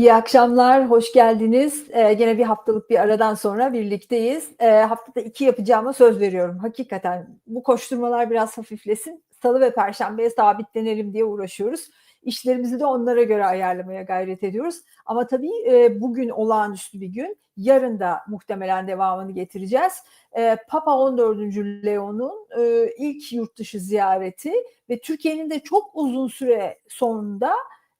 İyi akşamlar, hoş geldiniz. Ee, gene bir haftalık bir aradan sonra birlikteyiz. Ee, haftada iki yapacağıma söz veriyorum. Hakikaten bu koşturmalar biraz hafiflesin. Salı ve Perşembe'ye sabitlenelim diye uğraşıyoruz. İşlerimizi de onlara göre ayarlamaya gayret ediyoruz. Ama tabii e, bugün olağanüstü bir gün. Yarın da muhtemelen devamını getireceğiz. E, Papa 14. Leon'un e, ilk yurt dışı ziyareti ve Türkiye'nin de çok uzun süre sonunda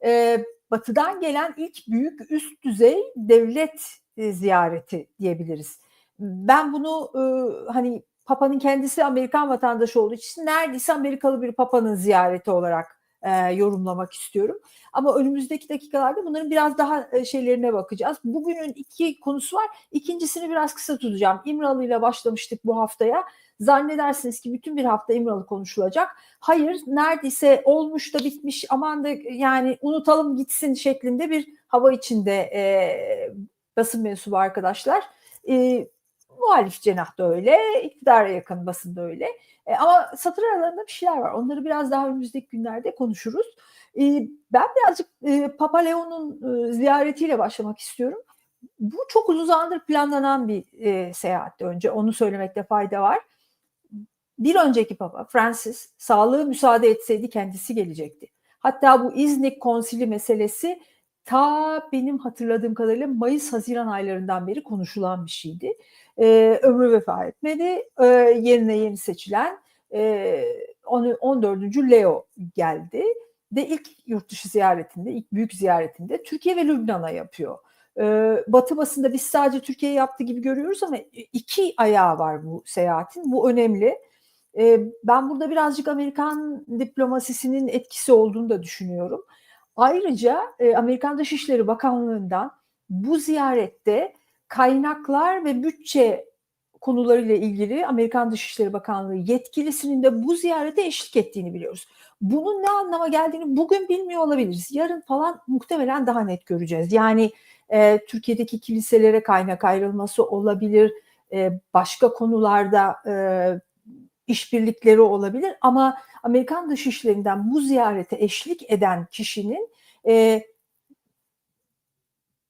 e, batıdan gelen ilk büyük üst düzey devlet e, ziyareti diyebiliriz. Ben bunu e, hani Papa'nın kendisi Amerikan vatandaşı olduğu için neredeyse Amerikalı bir Papa'nın ziyareti olarak e, yorumlamak istiyorum. Ama önümüzdeki dakikalarda bunların biraz daha şeylerine bakacağız. Bugünün iki konusu var. İkincisini biraz kısa tutacağım. İmralı ile başlamıştık bu haftaya. Zannedersiniz ki bütün bir hafta İmralı konuşulacak. Hayır, neredeyse olmuş da bitmiş aman da yani unutalım gitsin şeklinde bir hava içinde e, basın mensubu arkadaşlar. E, muhalif cenah da öyle, iktidara yakın basın da öyle. E, ama satır aralarında bir şeyler var. Onları biraz daha önümüzdeki günlerde konuşuruz. E, ben birazcık e, Papa Leo'nun e, ziyaretiyle başlamak istiyorum. Bu çok uzun zamandır planlanan bir e, seyahatte önce. Onu söylemekte fayda var. Bir önceki Papa Francis sağlığı müsaade etseydi kendisi gelecekti. Hatta bu İznik konsili meselesi ta benim hatırladığım kadarıyla Mayıs-Haziran aylarından beri konuşulan bir şeydi. Ee, ömrü vefa etmedi. Ee, yerine yeni seçilen e, 14. Leo geldi ve ilk yurt dışı ziyaretinde, ilk büyük ziyaretinde Türkiye ve Lübnan'a yapıyor. Ee, Batı basında biz sadece Türkiye yaptı gibi görüyoruz ama iki ayağı var bu seyahatin. Bu önemli. Ben burada birazcık Amerikan diplomasisinin etkisi olduğunu da düşünüyorum. Ayrıca Amerikan Dışişleri Bakanlığı'ndan bu ziyarette kaynaklar ve bütçe konularıyla ilgili Amerikan Dışişleri Bakanlığı yetkilisinin de bu ziyarete eşlik ettiğini biliyoruz. Bunun ne anlama geldiğini bugün bilmiyor olabiliriz. Yarın falan muhtemelen daha net göreceğiz. Yani e, Türkiye'deki kiliselere kaynak ayrılması olabilir, e, başka konularda e, işbirlikleri olabilir ama Amerikan Dışişleri'nden bu ziyarete eşlik eden kişinin e,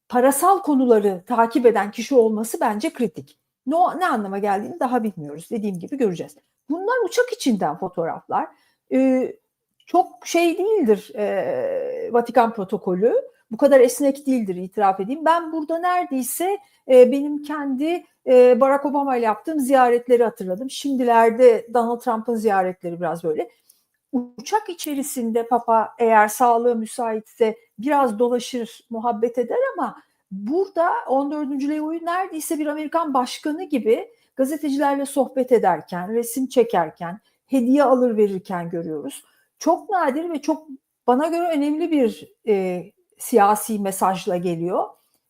parasal konuları takip eden kişi olması bence kritik. Ne, ne anlama geldiğini daha bilmiyoruz. Dediğim gibi göreceğiz. Bunlar uçak içinden fotoğraflar. E, çok şey değildir e, Vatikan protokolü. Bu kadar esnek değildir itiraf edeyim. Ben burada neredeyse e, benim kendi e, Barack Obama ile yaptığım ziyaretleri hatırladım. Şimdilerde Donald Trump'ın ziyaretleri biraz böyle. Uçak içerisinde Papa eğer sağlığı müsaitse biraz dolaşır, muhabbet eder ama burada 14. Leo'yu neredeyse bir Amerikan başkanı gibi gazetecilerle sohbet ederken, resim çekerken, hediye alır verirken görüyoruz. Çok nadir ve çok bana göre önemli bir e, siyasi mesajla geliyor.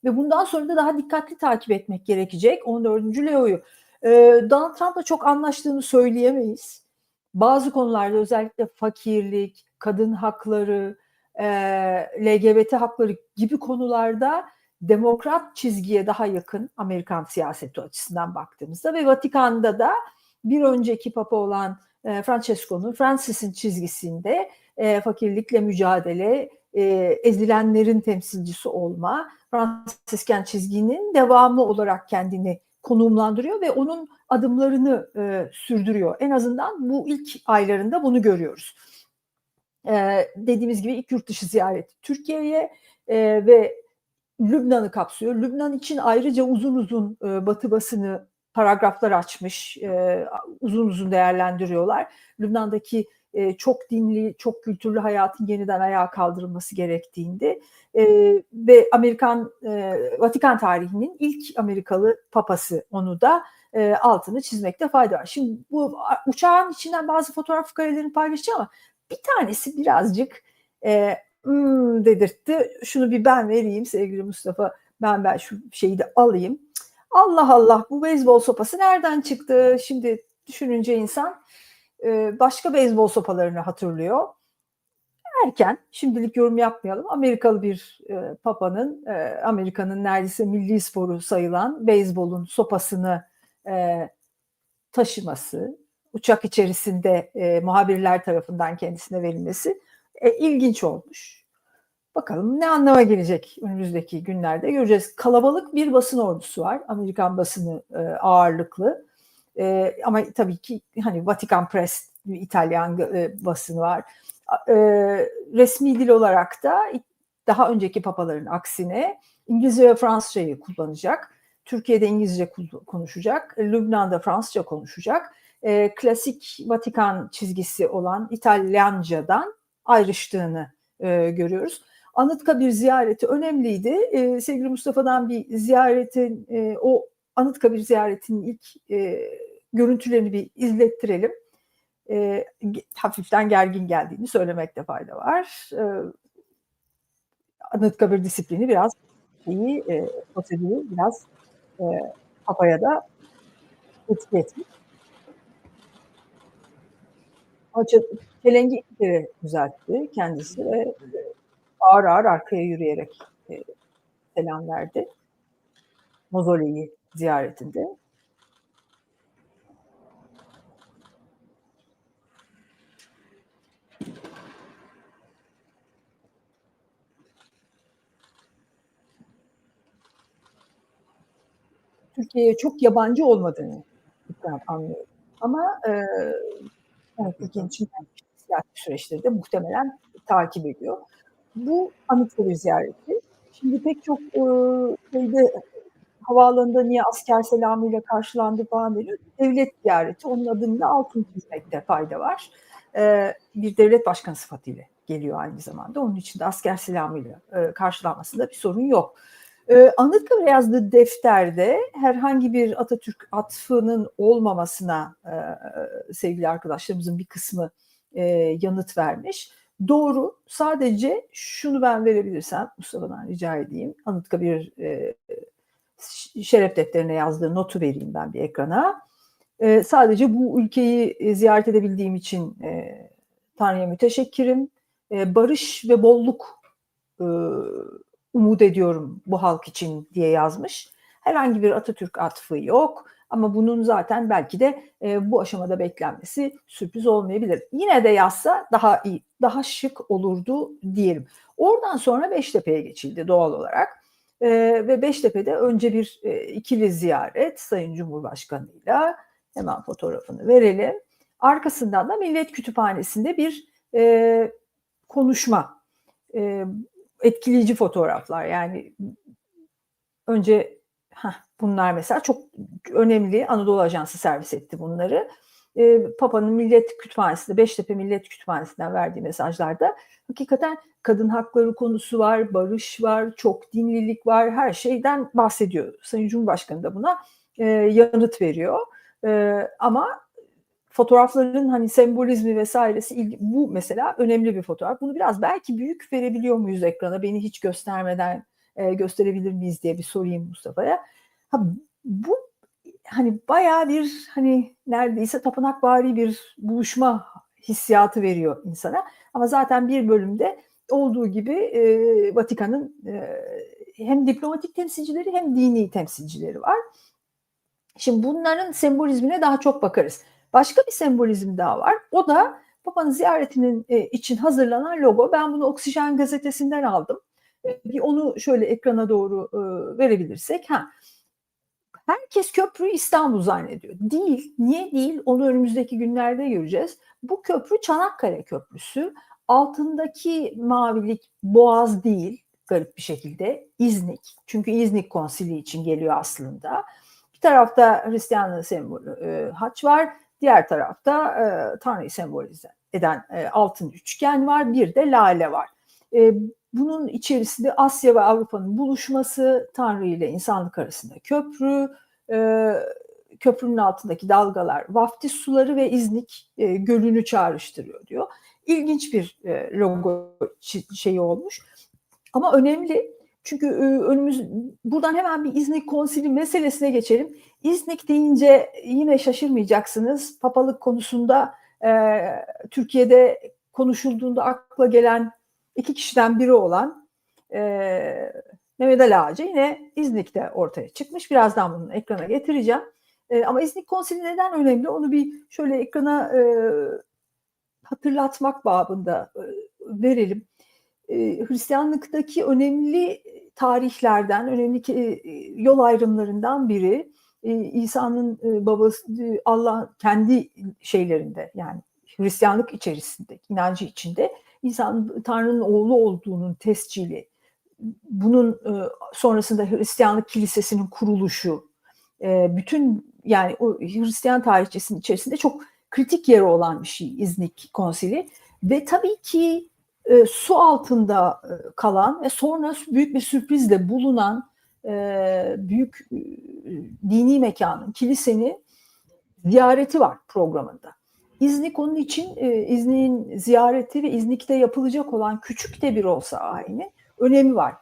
Ve bundan sonra da daha dikkatli takip etmek gerekecek 14. Leo'yu. E, Donald Trump'la çok anlaştığını söyleyemeyiz. Bazı konularda özellikle fakirlik, kadın hakları, e, LGBT hakları gibi konularda demokrat çizgiye daha yakın Amerikan siyaseti açısından baktığımızda ve Vatikan'da da bir önceki papa olan e, Francesco'nun Francis'in çizgisinde e, fakirlikle mücadele, e, ezilenlerin temsilcisi olma, Fransisken çizginin devamı olarak kendini konumlandırıyor ve onun adımlarını e, sürdürüyor. En azından bu ilk aylarında bunu görüyoruz. E, dediğimiz gibi ilk yurt dışı ziyareti Türkiye'ye e, ve Lübnan'ı kapsıyor. Lübnan için ayrıca uzun uzun e, Batı basını paragraflar açmış, e, uzun uzun değerlendiriyorlar. Lübnan'daki e, çok dinli, çok kültürlü hayatın yeniden ayağa kaldırılması gerektiğinde e, ve Amerikan e, Vatikan tarihinin ilk Amerikalı papası onu da e, altını çizmekte fayda var. Şimdi bu uçağın içinden bazı fotoğraf karelerini paylaşacağım ama bir tanesi birazcık e, hmm, dedirtti. Şunu bir ben vereyim sevgili Mustafa. Ben ben şu şeyi de alayım. Allah Allah bu beyzbol sopası nereden çıktı? Şimdi düşününce insan başka beyzbol sopalarını hatırlıyor. Erken, şimdilik yorum yapmayalım. Amerikalı bir e, papanın, e, Amerika'nın neredeyse milli sporu sayılan beyzbolun sopasını e, taşıması, uçak içerisinde e, muhabirler tarafından kendisine verilmesi e, ilginç olmuş. Bakalım ne anlama gelecek önümüzdeki günlerde göreceğiz. Kalabalık bir basın ordusu var. Amerikan basını e, ağırlıklı. E, ama tabii ki hani Vatikan Press, İtalyan e, basını var. E, resmi dil olarak da daha önceki papaların aksine İngilizce ve Fransızcayı kullanacak. Türkiye'de İngilizce konuşacak. Lübnan'da Fransızca konuşacak. E, klasik Vatikan çizgisi olan İtalyancadan ayrıştığını e, görüyoruz. Anıtkabir ziyareti önemliydi. E, sevgili Mustafa'dan bir ziyaretin, e, o Anıtkabir ziyaretinin ilk e, görüntülerini bir izlettirelim. E, hafiften gergin geldiğini söylemekte fayda var. E, Anıtkabir disiplini biraz iyi, e, prosedürü biraz e, Papa'ya da etki etmiş. Çelengi iki kere düzeltti kendisi ve ağır ağır arkaya yürüyerek e, selam verdi. Mozoleyi ziyaretinde. Türkiye'ye çok yabancı olmadığını anlıyorum. Ama e, evet, Türkiye'nin içinden siyasi süreçleri de muhtemelen takip ediyor. Bu Anıtkabir ziyareti. Şimdi pek çok e, şeyde havaalanında niye asker selamıyla karşılandı falan deniyor. Devlet ziyareti. Onun adını da altın çizmekte fayda var. E, bir devlet başkanı sıfatıyla geliyor aynı zamanda. Onun için de asker selamıyla e, karşılanmasında bir sorun yok. E, Anıtkabir yazdığı defterde herhangi bir Atatürk atfının olmamasına e, sevgili arkadaşlarımızın bir kısmı e, yanıt vermiş. Doğru. Sadece şunu ben verebilirsem Mustafa'dan rica edeyim. Anıtkabir e, şeref defterine yazdığı notu vereyim ben bir ekrana. E, sadece bu ülkeyi e, ziyaret edebildiğim için e, Tanrı'ya müteşekkirim. E, barış ve bolluk e, umut ediyorum bu halk için diye yazmış. Herhangi bir Atatürk atfı yok. Ama bunun zaten belki de e, bu aşamada beklenmesi sürpriz olmayabilir. Yine de yazsa daha iyi, daha şık olurdu diyelim. Oradan sonra Beştepe'ye geçildi doğal olarak. E, ve Beştepe'de önce bir e, ikili ziyaret Sayın Cumhurbaşkanı'yla hemen fotoğrafını verelim. Arkasından da Millet Kütüphanesi'nde bir e, konuşma. E, etkileyici fotoğraflar yani önce heh, bunlar mesela çok önemli Anadolu Ajansı servis etti bunları. E, Papa'nın Millet Kütüphanesi'nde, Beştepe Millet Kütüphanesi'nden verdiği mesajlarda hakikaten kadın hakları konusu var, barış var, çok dinlilik var, her şeyden bahsediyor. Sayın Cumhurbaşkanı da buna e, yanıt veriyor. E, ama fotoğrafların hani sembolizmi vesairesi bu mesela önemli bir fotoğraf. Bunu biraz belki büyük verebiliyor muyuz ekrana? Beni hiç göstermeden e, gösterebilir miyiz diye bir sorayım Mustafa'ya. Ha, bu hani bayağı bir hani neredeyse tapınakvari bir buluşma hissiyatı veriyor insana. Ama zaten bir bölümde olduğu gibi e, Vatikan'ın e, hem diplomatik temsilcileri hem dini temsilcileri var. Şimdi bunların sembolizmine daha çok bakarız. Başka bir sembolizm daha var. O da Papa'nın ziyaretinin e, için hazırlanan logo. Ben bunu Oksijen gazetesinden aldım. E, bir onu şöyle ekrana doğru e, verebilirsek. Ha. Herkes köprüyü İstanbul zannediyor. Değil. Niye değil? Onu önümüzdeki günlerde göreceğiz. Bu köprü Çanakkale Köprüsü. Altındaki mavilik Boğaz değil garip bir şekilde İznik. Çünkü İznik konsili için geliyor aslında. Bir tarafta Hristiyanlığı sembolü e, haç var. Diğer tarafta e, Tanrı'yı sembolize eden e, altın üçgen var. Bir de lale var. E, bunun içerisinde Asya ve Avrupa'nın buluşması, Tanrı ile insanlık arasında köprü, e, köprünün altındaki dalgalar, vaftiz suları ve İznik e, gölünü çağrıştırıyor diyor. İlginç bir e, logo şeyi olmuş. Ama önemli çünkü önümüz buradan hemen bir İznik konsili meselesine geçelim. İznik deyince yine şaşırmayacaksınız. Papalık konusunda Türkiye'de konuşulduğunda akla gelen iki kişiden biri olan e, Mehmet Ali Ağacı yine İznik'te ortaya çıkmış. Birazdan bunu ekrana getireceğim. E, ama İznik konsili neden önemli? Onu bir şöyle ekrana e, hatırlatmak babında e, verelim. Hristiyanlıktaki önemli tarihlerden, önemli yol ayrımlarından biri İsa'nın babası Allah kendi şeylerinde yani Hristiyanlık içerisinde, inancı içinde İsa'nın Tanrı'nın oğlu olduğunun tescili, bunun sonrasında Hristiyanlık kilisesinin kuruluşu, bütün yani o Hristiyan tarihçesinin içerisinde çok kritik yeri olan bir şey İznik Konsili ve tabii ki e, su altında e, kalan ve sonra büyük bir sürprizle bulunan e, büyük e, dini mekanın, kilisenin ziyareti var programında. İznik onun için e, İznik'in ziyareti ve İznik'te yapılacak olan küçük de bir olsa aynı önemi var.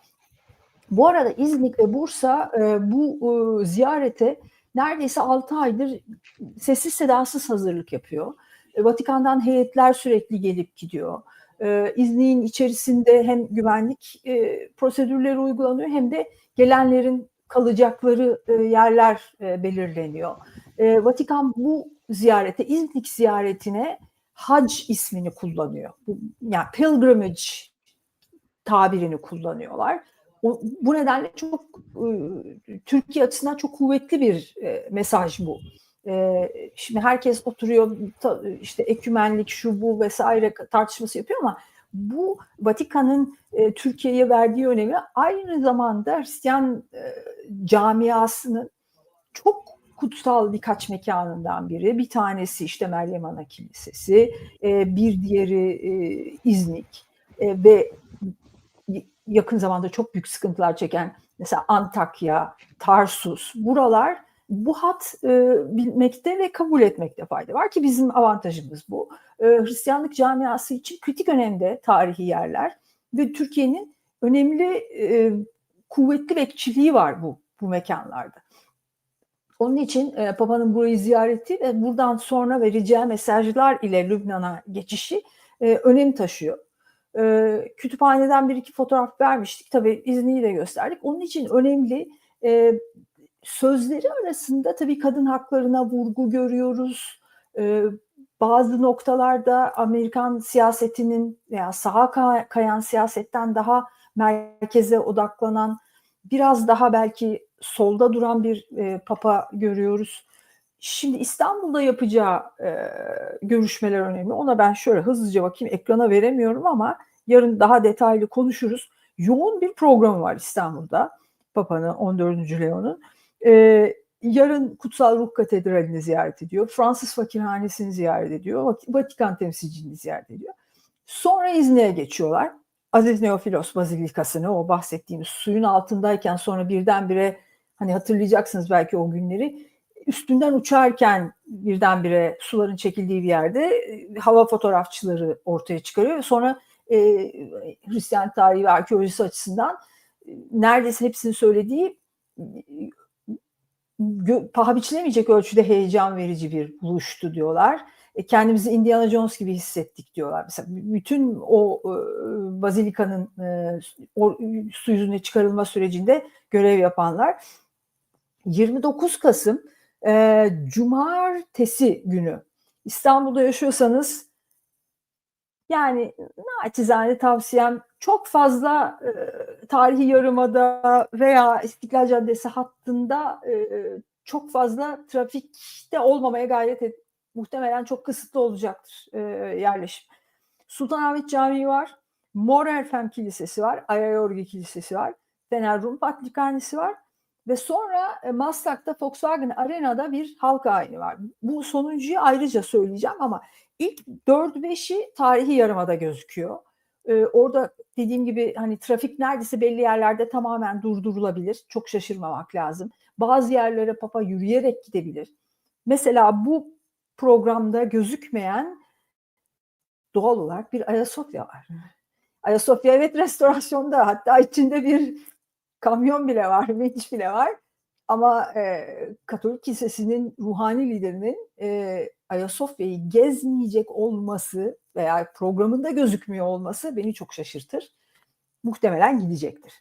Bu arada İznik ve Bursa e, bu e, ziyarete neredeyse 6 aydır sessiz sedasız hazırlık yapıyor. E, Vatikan'dan heyetler sürekli gelip gidiyor. E, İznik'in içerisinde hem güvenlik e, prosedürleri uygulanıyor hem de gelenlerin kalacakları e, yerler e, belirleniyor. E, Vatikan bu ziyarete, İznik ziyaretine hac ismini kullanıyor. Yani pilgrimage tabirini kullanıyorlar. O, bu nedenle çok e, Türkiye açısından çok kuvvetli bir e, mesaj bu. E, şimdi herkes oturuyor ta, işte ekümenlik şu bu vesaire tartışması yapıyor ama bu Vatikan'ın e, Türkiye'ye verdiği önemi aynı zamanda Hristiyan e, camiasının çok kutsal birkaç mekanından biri. Bir tanesi işte Meryem Ana Kilisesi, e, bir diğeri e, İznik e, ve yakın zamanda çok büyük sıkıntılar çeken mesela Antakya, Tarsus buralar bu hat e, bilmekte ve kabul etmekte fayda var ki bizim avantajımız bu. E, Hristiyanlık camiası için kritik önemde tarihi yerler ve Türkiye'nin önemli e, kuvvetli bekçiliği var bu bu mekanlarda. Onun için e, Papa'nın burayı ziyareti ve buradan sonra vereceği mesajlar ile Lübnan'a geçişi e, önem taşıyor. E, kütüphaneden bir iki fotoğraf vermiştik. Tabii izniyle gösterdik. Onun için önemli. E, sözleri arasında tabii kadın haklarına vurgu görüyoruz. E, bazı noktalarda Amerikan siyasetinin veya sağa kayan siyasetten daha merkeze odaklanan biraz daha belki solda duran bir e, papa görüyoruz. Şimdi İstanbul'da yapacağı e, görüşmeler önemli. Ona ben şöyle hızlıca bakayım ekrana veremiyorum ama yarın daha detaylı konuşuruz. Yoğun bir programı var İstanbul'da Papa'nın 14. Leon'un. E, yarın Kutsal Ruh Katedrali'ni ziyaret ediyor. Fransız Fakirhanesi'ni ziyaret ediyor. Vatikan temsilciliğini ziyaret ediyor. Sonra İznik'e geçiyorlar. Aziz Neofilos Bazilikası'nı o bahsettiğimiz suyun altındayken sonra birdenbire hani hatırlayacaksınız belki o günleri üstünden uçarken birdenbire suların çekildiği bir yerde e, hava fotoğrafçıları ortaya çıkarıyor. Sonra e, Hristiyan tarihi ve arkeolojisi açısından e, neredeyse hepsinin söylediği gö, paha biçilemeyecek ölçüde heyecan verici bir buluştu diyorlar. E, kendimizi Indiana Jones gibi hissettik diyorlar. Mesela bütün o e, bazilikanın e, o, su yüzüne çıkarılma sürecinde görev yapanlar 29 Kasım e, Cumartesi günü İstanbul'da yaşıyorsanız yani naçizane tavsiyem çok fazla e, tarihi yarımada veya İstiklal Caddesi hattında e, çok fazla trafikte olmamaya gayret et. Muhtemelen çok kısıtlı olacaktır e, yerleşim. Sultanahmet Camii var. Mor Erfem Kilisesi var. Ayayorgi Kilisesi var. Fener Rum Patrikhanesi var. Ve sonra e, Maslak'ta Volkswagen Arena'da bir halk ayini var. Bu sonuncuyu ayrıca söyleyeceğim ama ilk 4-5'i tarihi yarımada gözüküyor. Ee, orada dediğim gibi hani trafik neredeyse belli yerlerde tamamen durdurulabilir. Çok şaşırmamak lazım. Bazı yerlere Papa yürüyerek gidebilir. Mesela bu programda gözükmeyen doğal olarak bir Ayasofya var. Ayasofya evet restorasyonda hatta içinde bir kamyon bile var, vinç bile var. Ama e, Katolik Kilisesi'nin ruhani liderinin e, Ayasofya'yı gezmeyecek olması veya programında gözükmüyor olması beni çok şaşırtır. Muhtemelen gidecektir.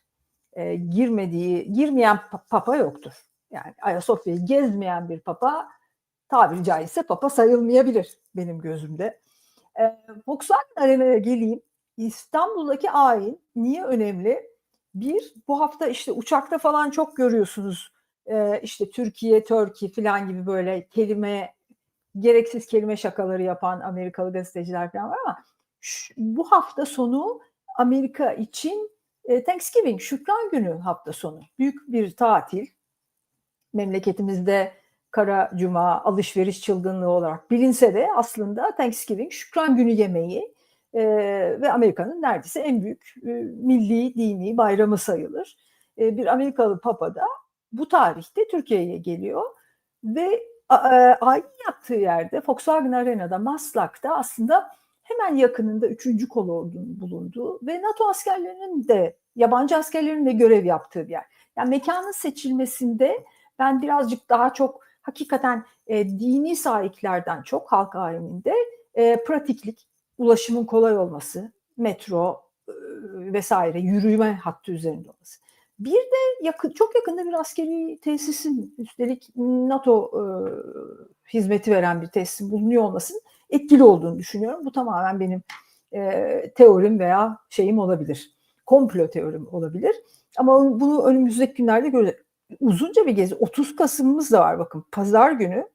E, girmediği, girmeyen papa yoktur. Yani Ayasofya'yı gezmeyen bir papa tabiri caizse papa sayılmayabilir benim gözümde. E, Volkswagen Arena'ya geleyim. İstanbul'daki ayin niye önemli? Bir, bu hafta işte uçakta falan çok görüyorsunuz. Ee, işte Türkiye, Türkiye falan gibi böyle kelime, gereksiz kelime şakaları yapan Amerikalı gazeteciler falan var ama şu, bu hafta sonu Amerika için e, Thanksgiving, Şükran Günü hafta sonu. Büyük bir tatil. Memleketimizde Kara Cuma alışveriş çılgınlığı olarak bilinse de aslında Thanksgiving, Şükran Günü yemeği e, ve Amerika'nın neredeyse en büyük e, milli dini bayramı sayılır. E, bir Amerikalı Papa da bu tarihte Türkiye'ye geliyor ve ayin yaptığı yerde Volkswagen Arena'da Maslak'ta aslında hemen yakınında 3. kolordunun bulunduğu ve NATO askerlerinin de yabancı askerlerin de görev yaptığı bir yer. Yani mekanın seçilmesinde ben birazcık daha çok hakikaten e, dini sahiplerden çok halk ayininde e, pratiklik, ulaşımın kolay olması, metro e, vesaire yürüme hattı üzerinde olması. Bir de yakın, çok yakında bir askeri tesisin üstelik NATO e, hizmeti veren bir tesisin bulunuyor olmasının etkili olduğunu düşünüyorum. Bu tamamen benim e, teorim veya şeyim olabilir. Komplo teorim olabilir. Ama bunu önümüzdeki günlerde göreceğiz. Uzunca bir gezi. 30 Kasım'ımız da var bakın. Pazar günü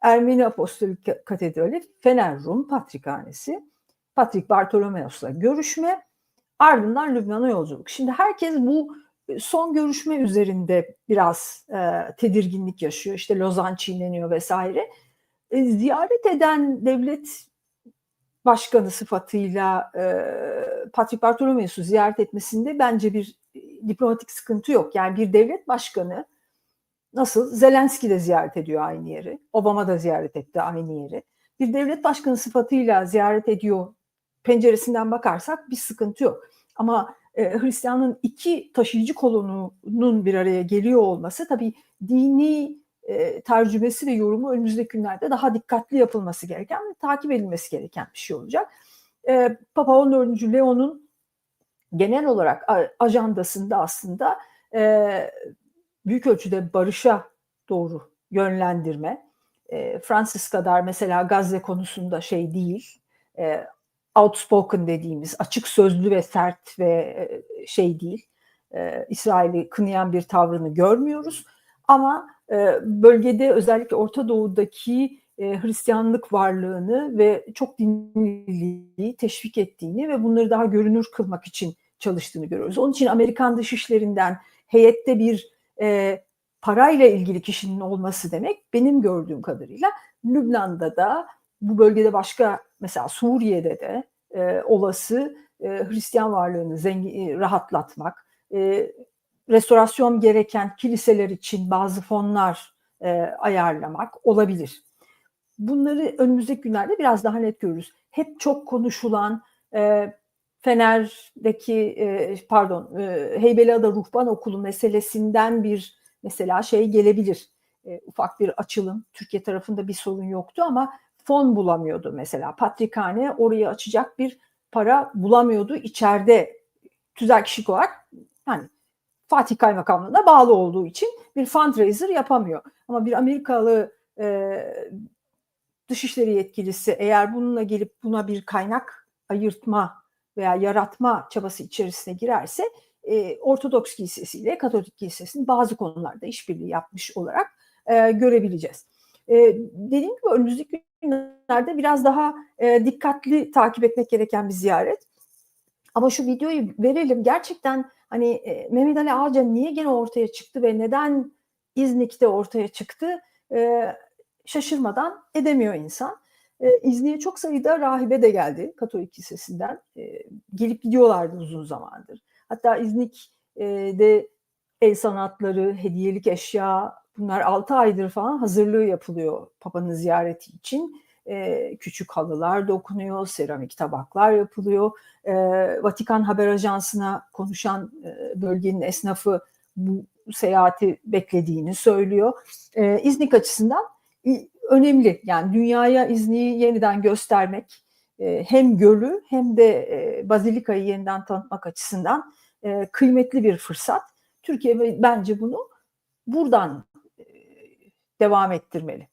Ermeni Apostolik Katedrali Fener Rum Patrikhanesi. Patrik Bartolomeos'la görüşme. Ardından Lübnan'a yolculuk. Şimdi herkes bu son görüşme üzerinde biraz e, tedirginlik yaşıyor. İşte Lozan çiğneniyor vesaire. E, ziyaret eden devlet başkanı sıfatıyla e, Patrick Bartolomeos'u ziyaret etmesinde bence bir e, diplomatik sıkıntı yok. Yani bir devlet başkanı nasıl Zelenski de ziyaret ediyor aynı yeri. Obama da ziyaret etti aynı yeri. Bir devlet başkanı sıfatıyla ziyaret ediyor penceresinden bakarsak bir sıkıntı yok. Ama e, Hristiyanlığın iki taşıyıcı kolonunun bir araya geliyor olması tabii dini e, tercümesi ve yorumu önümüzdeki günlerde daha dikkatli yapılması gereken ve takip edilmesi gereken bir şey olacak. E, Papa 14. Leon'un genel olarak ajandasında aslında e, büyük ölçüde barışa doğru yönlendirme. E, Francis kadar mesela Gazze konusunda şey değil, e, outspoken dediğimiz açık sözlü ve sert ve e, şey değil, e, İsrail'i kınayan bir tavrını görmüyoruz. Ama e, bölgede özellikle Orta Doğu'daki e, Hristiyanlık varlığını ve çok dinliliği teşvik ettiğini ve bunları daha görünür kılmak için çalıştığını görüyoruz. Onun için Amerikan dışişlerinden heyette bir e, parayla ilgili kişinin olması demek benim gördüğüm kadarıyla Lübnan'da da bu bölgede başka mesela Suriye'de de e, olası e, Hristiyan varlığını zengin, e, rahatlatmak, e, restorasyon gereken kiliseler için bazı fonlar e, ayarlamak olabilir. Bunları önümüzdeki günlerde biraz daha net görürüz. Hep çok konuşulan e, Fener'deki e, pardon e, Heybeliada Ruhban Okulu meselesinden bir mesela şey gelebilir. E, ufak bir açılım. Türkiye tarafında bir sorun yoktu ama fon bulamıyordu mesela. Patrikhane orayı açacak bir para bulamıyordu içeride tüzel kişilik olarak yani Fatih Kaymakamlığı'na bağlı olduğu için bir fundraiser yapamıyor. Ama bir Amerikalı e, dışişleri yetkilisi eğer bununla gelip buna bir kaynak ayırtma veya yaratma çabası içerisine girerse e, Ortodoks Kilisesi ile Katolik Kilisesi'nin bazı konularda işbirliği yapmış olarak e, görebileceğiz. E, dediğim gibi önümüzdeki günlerde biraz daha e, dikkatli takip etmek gereken bir ziyaret. Ama şu videoyu verelim. Gerçekten hani e, Mehmet Ali Ağaca niye gene ortaya çıktı ve neden İznik'te ortaya çıktı e, şaşırmadan edemiyor insan. E, İznik'e çok sayıda rahibe de geldi Katolik Kilisesi'nden. E, gelip gidiyorlardı uzun zamandır. Hatta İznik'de el sanatları, hediyelik eşya bunlar 6 aydır falan hazırlığı yapılıyor Papa'nın ziyareti için. E, küçük halılar dokunuyor, seramik tabaklar yapılıyor. E, Vatikan Haber Ajansı'na konuşan e, bölgenin esnafı bu seyahati beklediğini söylüyor. E, İznik açısından önemli. Yani dünyaya İznik'i yeniden göstermek e, hem gölü hem de e, Bazilika'yı yeniden tanıtmak açısından e, kıymetli bir fırsat. Türkiye bence bunu buradan devam ettirmeli.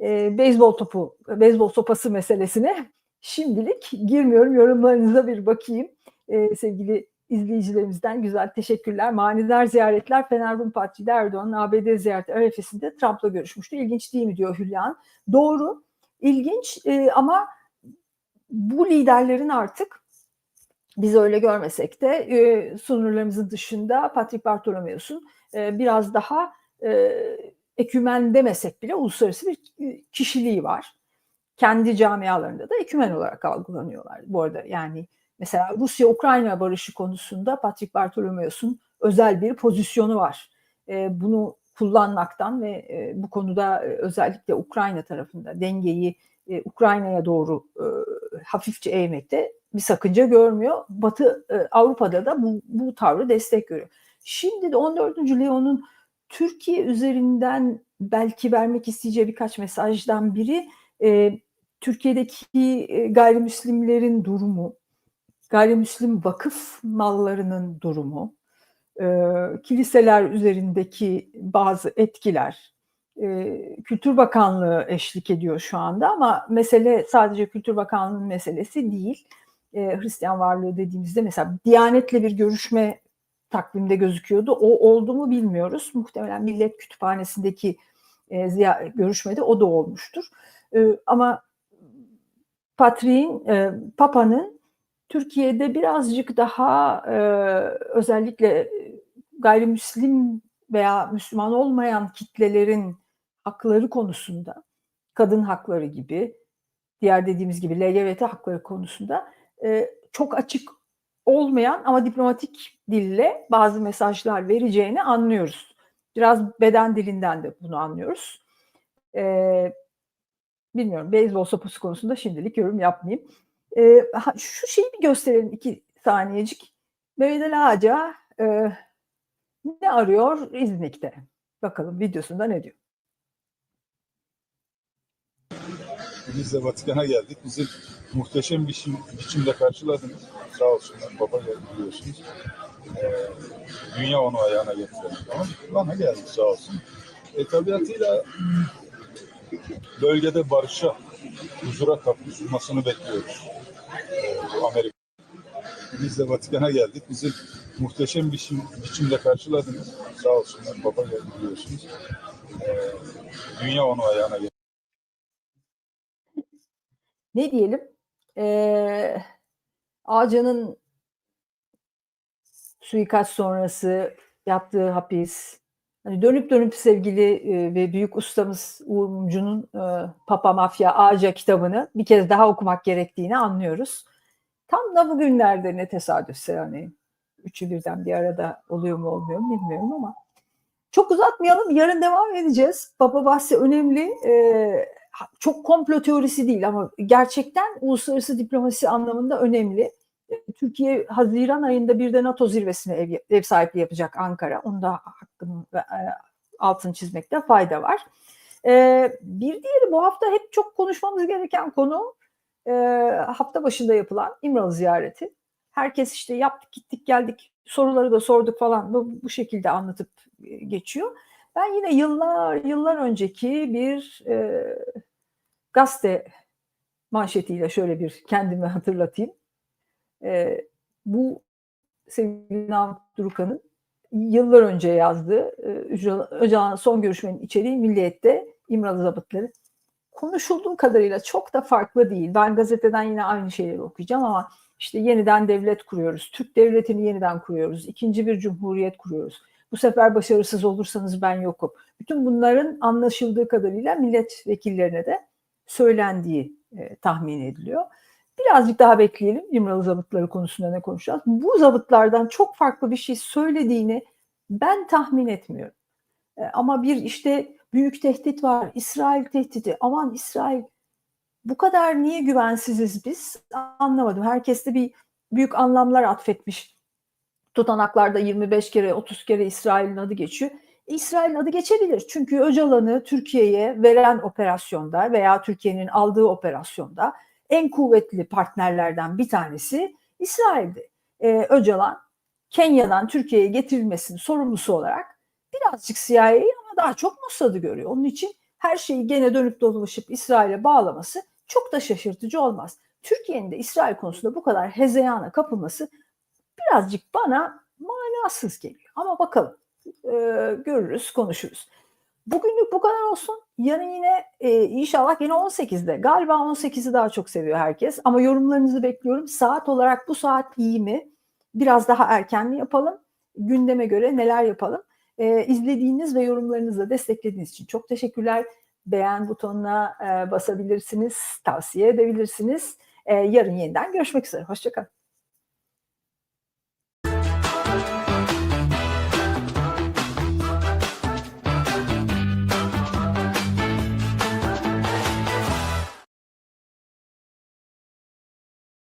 E, beyzbol topu, beyzbol sopası meselesine Şimdilik girmiyorum. Yorumlarınıza bir bakayım. Ee, sevgili izleyicilerimizden güzel teşekkürler. Manidar ziyaretler Fener Rum Patriği Erdoğan'ın ABD ziyareti arefesinde Trump'la görüşmüştü. İlginç değil mi diyor Hülyan. Doğru, ilginç e, ama bu liderlerin artık biz öyle görmesek de e, sınırlarımızın dışında Patrick Bartolomeos'un e, biraz daha e, ekümen demesek bile uluslararası bir kişiliği var. Kendi camialarında da ekümen olarak algılanıyorlar. Bu arada yani mesela Rusya-Ukrayna barışı konusunda Patrick Bartolomeos'un özel bir pozisyonu var. E, bunu kullanmaktan ve e, bu konuda e, özellikle Ukrayna tarafında dengeyi e, Ukrayna'ya doğru e, hafifçe eğmekte bir sakınca görmüyor. Batı e, Avrupa'da da bu, bu tavrı destek görüyor. Şimdi de 14. Leon'un Türkiye üzerinden belki vermek isteyeceği birkaç mesajdan biri e, Türkiye'deki e, gayrimüslimlerin durumu, gayrimüslim vakıf mallarının durumu, e, kiliseler üzerindeki bazı etkiler, e, Kültür Bakanlığı eşlik ediyor şu anda ama mesele sadece Kültür Bakanlığı'nın meselesi değil. E, Hristiyan varlığı dediğimizde mesela Diyanet'le bir görüşme takvimde gözüküyordu. O oldu mu bilmiyoruz. Muhtemelen Millet Kütüphanesi'ndeki e, ziya, görüşmede o da olmuştur. E, ama Patriğin, e, Papa'nın Türkiye'de birazcık daha e, özellikle gayrimüslim veya Müslüman olmayan kitlelerin hakları konusunda, kadın hakları gibi, diğer dediğimiz gibi LGBT hakları konusunda e, çok açık olmayan ama diplomatik dille bazı mesajlar vereceğini anlıyoruz. Biraz beden dilinden de bunu anlıyoruz. Ee, bilmiyorum beyzbol sopası konusunda şimdilik yorum yapmayayım. Ee, şu şeyi bir gösterelim iki saniyecik. Mehmet Ağaca e, ne arıyor İznik'te? Bakalım videosunda ne diyor? Biz de Vatikan'a geldik. Bizi muhteşem bir biçim, biçimde karşıladınız. Sağ olsunlar. Baba geldi biliyorsunuz. Ee, dünya onu ayağına getirdi. Bana geldi sağ olsun. E, tabiatıyla bölgede barışa, huzura katkı sunmasını bekliyoruz. Ee, Amerika. Biz de Vatikan'a geldik. Bizi muhteşem bir biçim, biçimde karşıladınız. Sağ olsunlar. Baba geldi biliyorsunuz. Ee, dünya onu ayağına getirdi. Ne diyelim e, Ağca'nın suikast sonrası yaptığı hapis hani dönüp dönüp sevgili e, ve büyük ustamız Uğur Mumcu'nun e, Papa Mafya Ağca kitabını bir kez daha okumak gerektiğini anlıyoruz. Tam da bugünlerde ne tesadüfse yani üçü birden bir arada oluyor mu olmuyor mu bilmiyorum ama çok uzatmayalım yarın devam edeceğiz. Papa bahsi önemli. E, çok komplo teorisi değil ama gerçekten uluslararası diplomasi anlamında önemli. Türkiye Haziran ayında bir de NATO zirvesine ev, ev sahipliği yapacak Ankara. Onu da hakkını e, altını çizmekte fayda var. E, bir diğeri bu hafta hep çok konuşmamız gereken konu e, hafta başında yapılan İmralı ziyareti. Herkes işte yaptık gittik geldik soruları da sorduk falan bu, bu şekilde anlatıp geçiyor. Ben yine yıllar yıllar önceki bir e, gazete manşetiyle şöyle bir kendimi hatırlatayım. E, bu sevgili Namık Durukan'ın yıllar önce yazdığı e, Öcalan'ın son görüşmenin içeriği Milliyet'te İmralı zabıtları. Konuşulduğu kadarıyla çok da farklı değil. Ben gazeteden yine aynı şeyleri okuyacağım ama işte yeniden devlet kuruyoruz. Türk devletini yeniden kuruyoruz. İkinci bir cumhuriyet kuruyoruz. Bu sefer başarısız olursanız ben yokum. Bütün bunların anlaşıldığı kadarıyla milletvekillerine de söylendiği e, tahmin ediliyor. Birazcık daha bekleyelim İmralı zabıtları konusunda ne konuşacağız. Bu zabıtlardan çok farklı bir şey söylediğini ben tahmin etmiyorum. E, ama bir işte büyük tehdit var, İsrail tehdidi. Aman İsrail bu kadar niye güvensiziz biz anlamadım. Herkes de bir büyük anlamlar atfetmiş. Tutanaklarda 25 kere 30 kere İsrail'in adı geçiyor. İsrail'in adı geçebilir. Çünkü Öcalan'ı Türkiye'ye veren operasyonda veya Türkiye'nin aldığı operasyonda en kuvvetli partnerlerden bir tanesi İsrail'di. Ee, Öcalan Kenya'dan Türkiye'ye getirilmesinin sorumlusu olarak birazcık CIA'yı ama daha çok Mossad'ı görüyor. Onun için her şeyi gene dönüp dolaşıp İsrail'e bağlaması çok da şaşırtıcı olmaz. Türkiye'nin de İsrail konusunda bu kadar hezeyana kapılması birazcık bana manasız geliyor. Ama bakalım e, görürüz, konuşuruz. Bugünlük bu kadar olsun. Yarın yine e, inşallah yine 18'de. Galiba 18'i daha çok seviyor herkes. Ama yorumlarınızı bekliyorum. Saat olarak bu saat iyi mi? Biraz daha erken mi yapalım? Gündeme göre neler yapalım? E, izlediğiniz ve yorumlarınızla desteklediğiniz için çok teşekkürler. Beğen butonuna e, basabilirsiniz, tavsiye edebilirsiniz. E, yarın yeniden görüşmek üzere. Hoşçakalın.